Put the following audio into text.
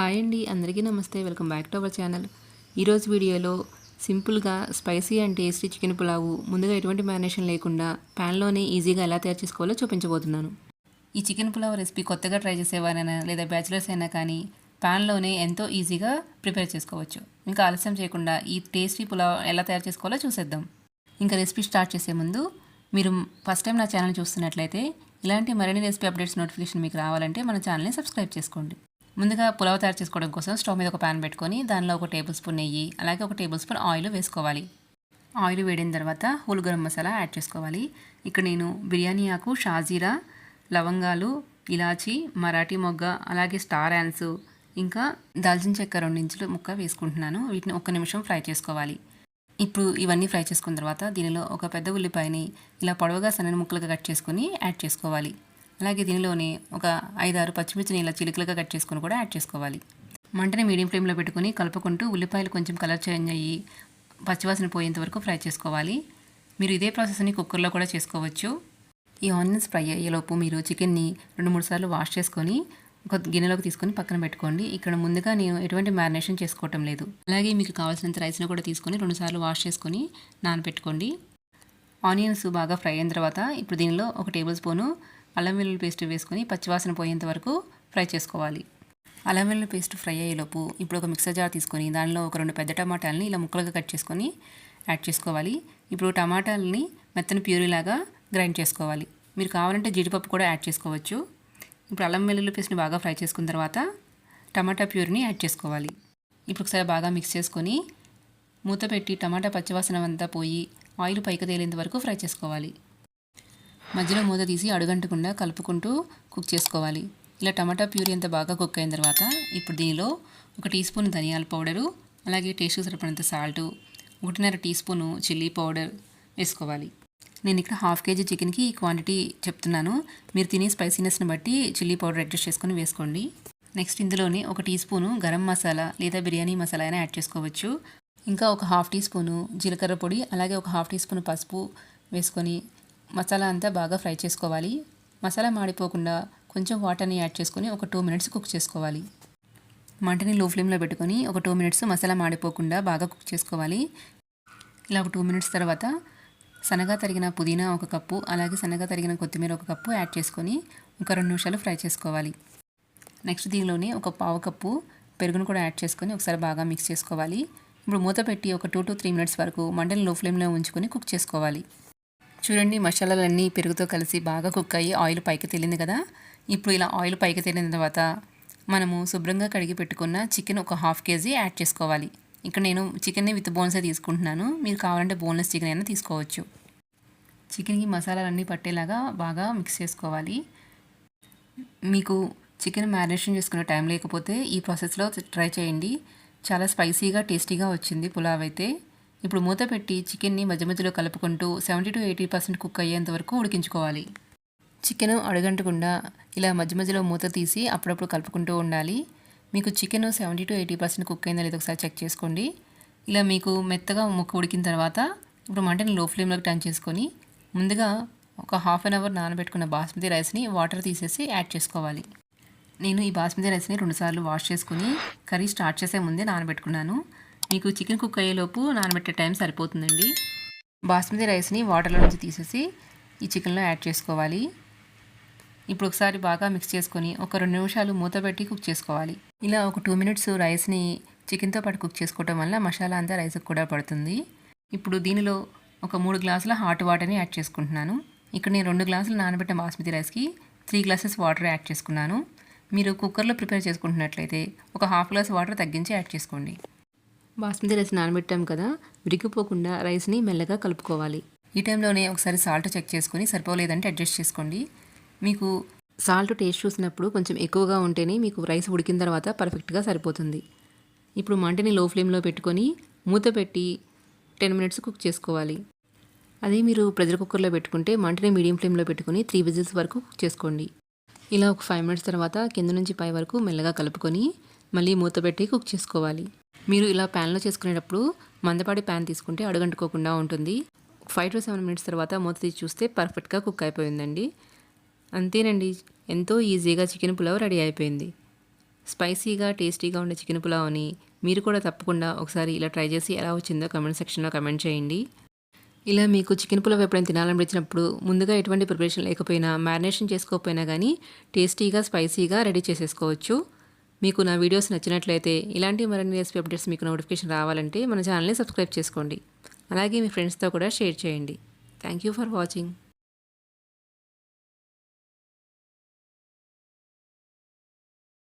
Hi అండి అందరికీ నమస్తే. Welcome back to our channel. ఈరోజు వీడియోలో సింపుల్గా spicy and tasty chicken pulao ముందుగా ఎటువంటి మ్యారినేషన్ లేకుండా ప్యాన్లోనే ఈజీగా ఎలా తయారు చేసుకోవాలో చూపించబోతున్నాను. ఈ చికెన్ పులావ్ రెసిపీ కొత్తగా ట్రై చేసేవారైనా లేదా బ్యాచిలర్స్ అయినా కానీ ప్యాన్లోనే ఎంతో ఈజీగా ప్రిపేర్ చేసుకోవచ్చు. ఇంకా ఆలస్యం చేయకుండా ఈ టేస్టీ పులావ్ ఎలా తయారు చేసుకోవాలో చూసేద్దాం. ఇంకా రెసిపీ స్టార్ట్ చేసే ముందు మీరు ఫస్ట్ టైం నా ఛానల్ చూస్తున్నట్లయితే ఇలాంటి మరిన్ని రెసిపీ అప్డేట్స్ నోటిఫికేషన్ మీకు రావాలంటే మన ఛానల్ని సబ్స్క్రైబ్ చేసుకోండి. ముందుగా పులావ్ తయారు చేసుకోవడం కోసం స్టవ్ మీద ఒక ప్యాన్ పెట్టుకొని దానిలో ఒక టేబుల్ స్పూన్ నెయ్యి అలాగే ఒక టేబుల్ స్పూన్ ఆయిల్ వేసుకోవాలి. ఆయిల్ వేడిన తర్వాత హోల్ గరం మసాలా యాడ్ చేసుకోవాలి. ఇక్కడ నేను బిర్యానీ ఆకు షాజీరా లవంగాలు ఇలాచి మరాఠీ మొగ్గ అలాగే స్టార్ యాన్స్ ఇంకా దాల్చిన చెక్క రెండించులు ముక్క వేసుకుంటున్నాను. వీటిని ఒక్క నిమిషం ఫ్రై చేసుకోవాలి. ఇప్పుడు ఇవన్నీ ఫ్రై చేసుకున్న తర్వాత దీనిలో ఒక పెద్ద ఉల్లిపాయని ఇలా పొడవుగా సన్నని ముక్కలుగా కట్ చేసుకొని యాడ్ చేసుకోవాలి. అలాగే దీనిలోనే ఒక ఐదారు పచ్చిమిర్చిని ఇలా చిలుకలుగా కట్ చేసుకొని కూడా యాడ్ చేసుకోవాలి. మంటని మీడియం ఫ్లేమ్లో పెట్టుకొని కలుపుకుంటూ ఉల్లిపాయలు కొంచెం కలర్ చేంజ్ అయ్యి పచ్చివాసన పోయేంత వరకు ఫ్రై చేసుకోవాలి. మీరు ఇదే ప్రాసెస్ని కుక్కర్లో కూడా చేసుకోవచ్చు. ఈ ఆనియన్స్ ఫ్రై అయ్యేలోపు మీరు చికెన్ని రెండు మూడు సార్లు వాష్ చేసుకొని ఒక గిన్నెలోకి తీసుకొని పక్కన పెట్టుకోండి. ఇక్కడ ముందుగా నేను ఎటువంటి మ్యారినేషన్ చేసుకోవటం లేదు. అలాగే మీకు కావాల్సినంత రైస్ను కూడా తీసుకొని రెండు సార్లు వాష్ చేసుకొని నానబెట్టుకోండి. ఆనియన్స్ బాగా ఫ్రై అయిన తర్వాత ఇప్పుడు దీనిలో ఒక టేబుల్ స్పూను అల్లం వెల్లుల్లి పేస్ట్ వేసుకొని పచ్చివాసన పోయేంత వరకు ఫ్రై చేసుకోవాలి. అల్లం వెల్లుల్లి పేస్ట్ ఫ్రై అయ్యేలోపు ఇప్పుడు ఒక మిక్సర్ జార్ తీసుకొని దానిలో ఒక రెండు పెద్ద టమాటాలని ఇలా ముక్కలుగా కట్ చేసుకొని యాడ్ చేసుకోవాలి. ఇప్పుడు టమాటాలని మెత్తని ప్యూరీలాగా గ్రైండ్ చేసుకోవాలి. మీరు కావాలంటే జీడిపప్పు కూడా యాడ్ చేసుకోవచ్చు. ఇప్పుడు అల్లం వెల్లుల్లి పేస్ట్ని బాగా ఫ్రై చేసుకున్న తర్వాత టమాటా ప్యూరిని యాడ్ చేసుకోవాలి. ఇప్పుడు ఒకసారి బాగా మిక్స్ చేసుకొని మూత పెట్టి టమాటా పచ్చివాసన అంతా పోయి ఆయిల్ పైకి తేలేంత వరకు ఫ్రై చేసుకోవాలి. మధ్యలో మూత తీసి అడుగంటకుండా కలుపుకుంటూ కుక్ చేసుకోవాలి. ఇలా టమాటా ప్యూరీ అంతా బాగా కుక్ అయిన తర్వాత ఇప్పుడు దీనిలో ఒక టీ స్పూన్ ధనియాల పౌడరు అలాగే టేస్ట్ సరిపడినంత సాల్టు ఒకటిన్నర టీ స్పూను చిల్లీ పౌడర్ వేసుకోవాలి. నేను ఇక్కడ హాఫ్ కేజీ చికెన్కి ఈ క్వాంటిటీ చెప్తున్నాను. మీరు తినే స్పైసీనెస్ని బట్టి చిల్లీ పౌడర్ అడ్జస్ట్ చేసుకొని వేసుకోండి. నెక్స్ట్ ఇందులోనే ఒక టీ స్పూను గరం మసాలా లేదా బిర్యానీ మసాలా అయినా యాడ్ చేసుకోవచ్చు. ఇంకా ఒక హాఫ్ టీ స్పూను జీలకర్ర పొడి అలాగే ఒక హాఫ్ టీ స్పూన్ పసుపు వేసుకొని మసాలా అంతా బాగా ఫ్రై చేసుకోవాలి. మసాలా మాడిపోకుండా కొంచెం వాటర్ని యాడ్ చేసుకొని ఒక టూ మినిట్స్ కుక్ చేసుకోవాలి. మంటని లో ఫ్లేమ్లో పెట్టుకొని ఒక టూ మినిట్స్ మసాలా మాడిపోకుండా బాగా కుక్ చేసుకోవాలి. ఇలా ఒక టూ మినిట్స్ తర్వాత సన్నగా తరిగిన పుదీనా ఒక కప్పు అలాగే సన్నగా తరిగిన కొత్తిమీర ఒక కప్పు యాడ్ చేసుకొని ఒక రెండు నిమిషాలు ఫ్రై చేసుకోవాలి. నెక్స్ట్ దీనిలోనే ఒక పావు కప్పు పెరుగును కూడా యాడ్ చేసుకొని ఒకసారి బాగా మిక్స్ చేసుకోవాలి. ఇప్పుడు మూత పెట్టి ఒక టూ టు త్రీ మినిట్స్ వరకు మంటని లో ఫ్లేమ్లో ఉంచుకొని కుక్ చేసుకోవాలి. చూడండి మసాలాలన్నీ పెరుగుతో కలిసి బాగా కుక్ అయ్యి ఆయిల్ పైకి తేలింది కదా? ఇప్పుడు ఇలా ఆయిల్ పైకి తేలిన తర్వాత మనము శుభ్రంగా కడిగి పెట్టుకున్న చికెన్ ఒక హాఫ్ కేజీ యాడ్ చేసుకోవాలి. ఇక్కడ నేను చికెన్ని విత్ బోన్సే తీసుకుంటున్నాను. మీరు కావాలంటే బోన్లెస్ చికెన్ అయినా తీసుకోవచ్చు. చికెన్కి మసాలాలన్నీ పట్టేలాగా బాగా మిక్స్ చేసుకోవాలి. మీకు చికెన్ మ్యారినేషన్ చేసుకునే టైం లేకపోతే ఈ ప్రాసెస్లో ట్రై చేయండి. చాలా స్పైసీగా టేస్టీగా వచ్చింది పులావ్ అయితే. ఇప్పుడు మూత పెట్టి చికెన్ని మధ్య మధ్యలో కలుపుకుంటూ seventy to eighty percent cook అయ్యేంత వరకు ఉడికించుకోవాలి. చికెన్ అడగంటకుండా ఇలా మధ్య మధ్యలో మూత తీసి అప్పుడప్పుడు కలుపుకుంటూ ఉండాలి. మీకు chicken seventy to eighty percent cook అయిందా లేదో ఒకసారి చెక్ చేసుకోండి. ఇలా మీకు మెత్తగా ముక్క ఉడికిన తర్వాత ఇప్పుడు మంటని లో ఫ్లేమ్లోకి టర్న్ చేసుకొని ముందుగా ఒక హాఫ్ అన్ అవర్ నానబెట్టుకున్న బాస్మతి రైస్ని వాటర్ తీసేసి యాడ్ చేసుకోవాలి. నేను ఈ బాస్మతి రైస్ని రెండుసార్లు వాష్ చేసుకుని కర్రీ స్టార్ట్ చేసే ముందే నానబెట్టుకున్నాను. మీకు చికెన్ కుక్ అయ్యేలోపు నానబెట్టే టైం సరిపోతుందండి. బాస్మతి రైస్ని వాటర్లో నుంచి తీసేసి ఈ చికెన్లో యాడ్ చేసుకోవాలి. ఇప్పుడు ఒకసారి బాగా మిక్స్ చేసుకొని ఒక రెండు నిమిషాలు మూత పెట్టి కుక్ చేసుకోవాలి. ఇలా ఒక టూ మినిట్స్ రైస్ని చికెన్తో పాటు కుక్ చేసుకోవటం వల్ల మసాలా అంతా రైస్కి కూడా పడుతుంది. ఇప్పుడు దీనిలో ఒక మూడు గ్లాసుల హాట్ వాటర్ని యాడ్ చేసుకుంటున్నాను. ఇక్కడ నేను రెండు గ్లాసులు నానబెట్టిన బాస్మతి రైస్కి త్రీ గ్లాసెస్ వాటర్ యాడ్ చేసుకున్నాను. మీరు కుక్కర్లో ప్రిపేర్ చేసుకుంటున్నట్లయితే ఒక హాఫ్ గ్లాస్ వాటర్ తగ్గించి యాడ్ చేసుకోండి. బాస్మతి రైస్ నానబెట్టాం కదా విరిగిపోకుండా రైస్ని మెల్లగా కలుపుకోవాలి. ఈ టైంలోనే ఒకసారి సాల్ట్ చెక్ చేసుకొని సరిపోలేదంటే అడ్జస్ట్ చేసుకోండి. మీకు సాల్ట్ టేస్ట్ చూసినప్పుడు కొంచెం ఎక్కువగా ఉంటేనే మీకు రైస్ ఉడికిన తర్వాత పర్ఫెక్ట్గా సరిపోతుంది. ఇప్పుడు మంటని లో ఫ్లేమ్లో పెట్టుకొని మూత పెట్టి టెన్ మినిట్స్ కుక్ చేసుకోవాలి. అదే మీరు ప్రెజర్ కుక్కర్లో పెట్టుకుంటే మంటని మీడియం ఫ్లేమ్లో పెట్టుకొని త్రీ విజిల్స్ వరకు కుక్ చేసుకోండి. ఇలా ఒక ఫైవ్ మినిట్స్ తర్వాత కింద నుంచి పై వరకు మెల్లగా కలుపుకొని మళ్ళీ మూత పెట్టి కుక్ చేసుకోవాలి. మీరు ఇలా ప్యాన్లో చేసుకునేటప్పుడు మందపాటి ప్యాన్ తీసుకుంటే అడుగంటుకోకుండా ఉంటుంది. ఫైవ్ టు సెవెన్ మినిట్స్ తర్వాత మూత తీసి చూస్తే పర్ఫెక్ట్గా కుక్ అయిపోయిందండి. అంతేనండి ఎంతో ఈజీగా చికెన్ పులావ్ రెడీ అయిపోయింది. స్పైసీగా టేస్టీగా ఉండే చికెన్ పులావ్ని మీరు కూడా తప్పకుండా ఒకసారి ఇలా ట్రై చేసి ఎలా వచ్చిందో కమెంట్ సెక్షన్లో కమెంట్ చేయండి. ఇలా మీకు చికెన్ పులావ్ ఎప్పుడైనా తినాలనిపించినప్పుడు ముందుగా ఎటువంటి ప్రిపరేషన్ లేకపోయినా మ్యారినేషన్ చేసుకోకపోయినా కానీ టేస్టీగా స్పైసీగా రెడీ చేసేసుకోవచ్చు. మీకు నా వీడియోస్ నచ్చినట్లయితే ఇలాంటి మరిన్ని రెసిపీ అప్డేట్స్ మీకు నోటిఫికేషన్ రావాలంటే మన ఛానల్ని సబ్స్క్రైబ్ చేసుకోండి. అలాగే మీ ఫ్రెండ్స్తో కూడా షేర్ చేయండి. Thank you for watching.